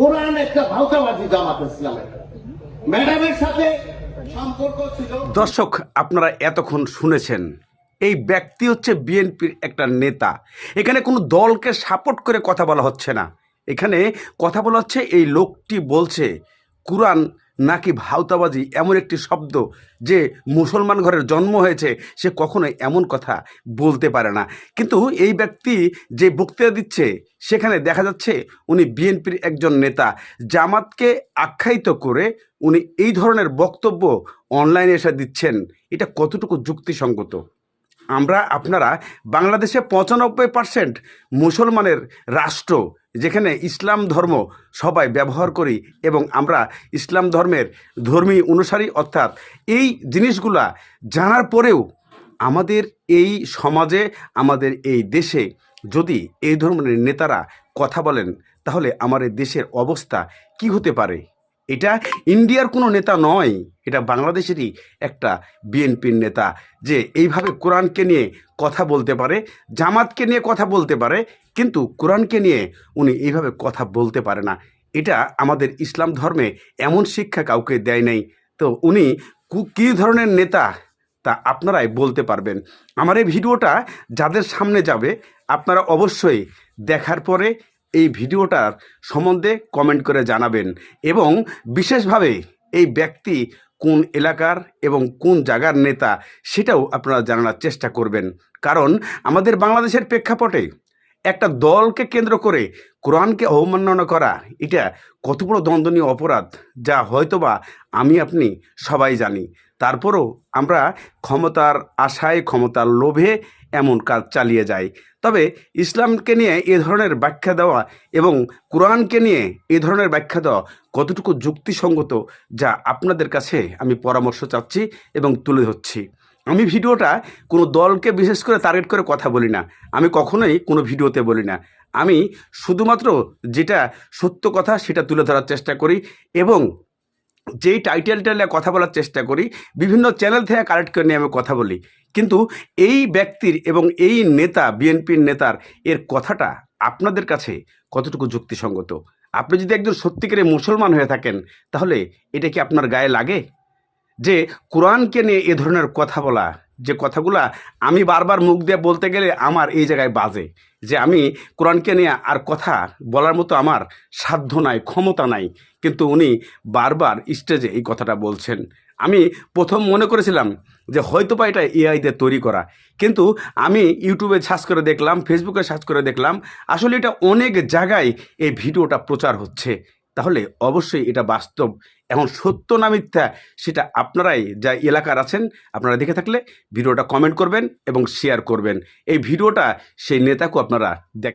কোরআন একটা জামাত ইসলামের। ম্যাডামের সাথে দর্শক, আপনারা এতক্ষণ শুনেছেন, এই ব্যক্তি হচ্ছে বিএনপির একটা নেতা। এখানে কোনো দলকে সাপোর্ট করে কথা বলা হচ্ছে না। এখানে কথা বলা হচ্ছে, এই লোকটি বলছে, কুরআন নাকি ভাওতাবাজি এমন একটি শব্দ যে মুসলমান ঘরের জন্ম হয়েছে, সে কখনোই এমন কথা বলতে পারে না। কিন্তু এই ব্যক্তি যে বক্তৃতা দিচ্ছে, সেখানে দেখা যাচ্ছে উনি বিএনপির একজন নেতা। জামাতকে আখ্যায়িত করে উনি এই ধরনের বক্তব্য অনলাইনে এসে দিচ্ছেন। এটা কতটুকু যুক্তিসঙ্গত? আমরা, আপনারা, বাংলাদেশে পঁচানব্বই পার্সেন্ট মুসলমানের রাষ্ট্র যেখানে ইসলাম ধর্ম সবাই ব্যবহার করি এবং আমরা ইসলাম ধর্মের ধর্মী অনুসারী অর্থাৎ এই জিনিসগুলা জানার পরেও আমাদের এই সমাজে, আমাদের এই দেশে যদি এই ধরনের নেতারা কথা বলেন, তাহলে এই দেশের অবস্থা কি হতে পারে? এটা ইন্ডিয়ার কোনো নেতা নয়, এটা বাংলাদেশেরই একটা বিএনপির নেতা যে এইভাবে কোরআনকে নিয়ে কথা বলতে পারে, জামাতকে নিয়ে কথা বলতে পারে কিন্তু কোরআনকে নিয়ে উনি এইভাবে কথা বলতে পারে না। এটা আমাদের ইসলাম ধর্মে এমন শিক্ষা কাউকে দেয় নাই। তো উনি কু- ধরনের নেতা তা আপনারাই বলতে পারবেন। আমার এই ভিডিওটা যাদের সামনে যাবে, আপনারা অবশ্যই দেখার পরে এই ভিডিওটার সম্বন্ধে কমেন্ট করে জানাবেন এবং বিশেষভাবে এই ব্যক্তি কোন এলাকার এবং কোন জায়গার নেতা সেটাও আপনারা জানানোর চেষ্টা করবেন। কারণ আমাদের বাংলাদেশের প্রেক্ষাপটে একটা দলকে কেন্দ্র করে কোরআনকে অবমাননা করা, এটা কত বড় দ্বন্দ্বনীয় অপরাধ যা হয়তোবা আমি, আপনি সবাই জানি। তারপরও আমরা ক্ষমতার আশায়, ক্ষমতার লোভে এমন কাজ চালিয়ে যাই। তবে ইসলামকে নিয়ে এ ধরনের ব্যাখ্যা দেওয়া এবং কোরআনকে নিয়ে এ ধরনের ব্যাখ্যা দেওয়া কতটুকু যুক্তিসঙ্গত, যা আপনাদের কাছে আমি পরামর্শ চাচ্ছি এবং তুলে ধরছি। আমি ভিডিওটা কোনো দলকে বিশেষ করে টার্গেট করে কথা বলি না। আমি কখনোই কোনো ভিডিওতে বলি না। আমি শুধুমাত্র যেটা সত্য কথা সেটা তুলে ধরার চেষ্টা করি এবং যেই টাইটেলটা নিয়ে কথা বলার চেষ্টা করি, বিভিন্ন চ্যানেল থেকে কালেক্ট করে নিয়ে আমি কথা বলি। কিন্তু এই ব্যক্তির এবং এই নেতা বিএনপির নেতার এর কথাটা আপনাদের কাছে কতটুকু যুক্তিসঙ্গত? আপনি যদি একজন সত্যিকারের মুসলমান হয়ে থাকেন, তাহলে এটা কি আপনার গায়ে লাগে? যে কোরআনকে নিয়ে এ ধরনের কথা বলা, যে কথাগুলা আমি বারবার মুখ দিয়ে বলতে গেলে আমার এই জায়গায় বাজে, যে আমি কোরআনকে নিয়ে আর কথা বলার মতো আমার সাধ্য নাই, ক্ষমতা নাই। কিন্তু উনি বারবার স্টেজে এই কথাটা বলছেন। আমি প্রথম মনে করেছিলাম যে হয়তো বা এটা এআই দিয়ে তৈরি করা। কিন্তু আমি ইউটিউবে সার্চ করে দেখলাম, ফেসবুকে সার্চ করে দেখলাম, আসলে এটা অনেক জায়গায় এই ভিডিওটা প্রচার হচ্ছে। তাহলে অবশ্যই এটা বাস্তব। এখন সত্য না মিথ্যা সেটা আপনারাই যা এলাকার আছেন আপনারা দেখে থাকলে ভিডিওটা কমেন্ট করবেন এবং শেয়ার করবেন। এই ভিডিওটা সেই নেতাকেও আপনারা দেখ